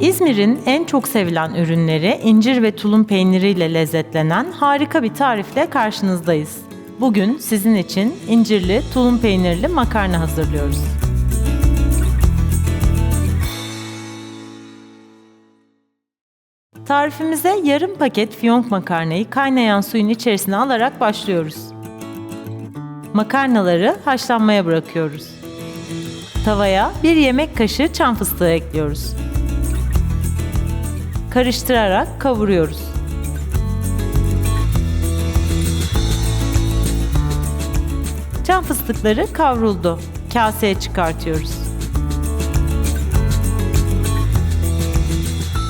İzmir'in en çok sevilen ürünleri incir ve tulum peyniriyle lezzetlenen harika bir tarifle karşınızdayız. Bugün sizin için incirli, tulum peynirli makarna hazırlıyoruz. Tarifimize yarım paket fiyonk makarnayı kaynayan suyun içerisine alarak başlıyoruz. Makarnaları haşlanmaya bırakıyoruz. Tavaya bir yemek kaşığı çam fıstığı ekliyoruz. Karıştırarak kavuruyoruz. Çam fıstıkları kavruldu. Kaseye çıkartıyoruz.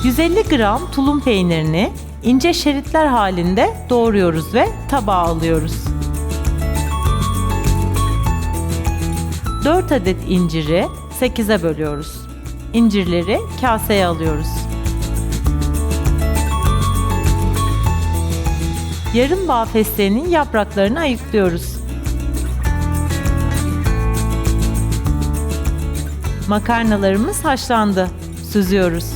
150 gram tulum peynirini ince şeritler halinde doğruyoruz ve tabağa alıyoruz. 4 adet inciri 8'e bölüyoruz. İncirleri kaseye alıyoruz. Yarım bağ fesleğenin yapraklarını ayıklıyoruz. Makarnalarımız haşlandı. Süzüyoruz.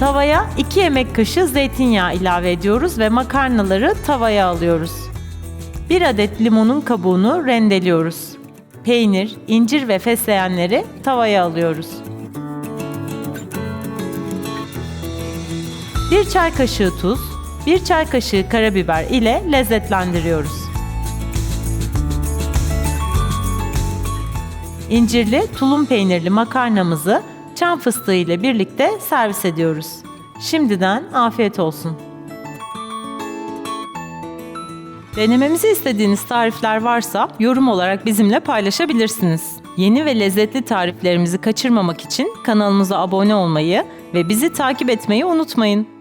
Tavaya 2 yemek kaşığı zeytinyağı ilave ediyoruz ve makarnaları tavaya alıyoruz. 1 adet limonun kabuğunu rendeliyoruz. Peynir, incir ve fesleğenleri tavaya alıyoruz. 1 çay kaşığı tuz, 1 çay kaşığı karabiber ile lezzetlendiriyoruz. İncirli tulum peynirli makarnamızı çam fıstığı ile birlikte servis ediyoruz. Şimdiden afiyet olsun. Denememizi istediğiniz tarifler varsa yorum olarak bizimle paylaşabilirsiniz. Yeni ve lezzetli tariflerimizi kaçırmamak için kanalımıza abone olmayı ve bizi takip etmeyi unutmayın.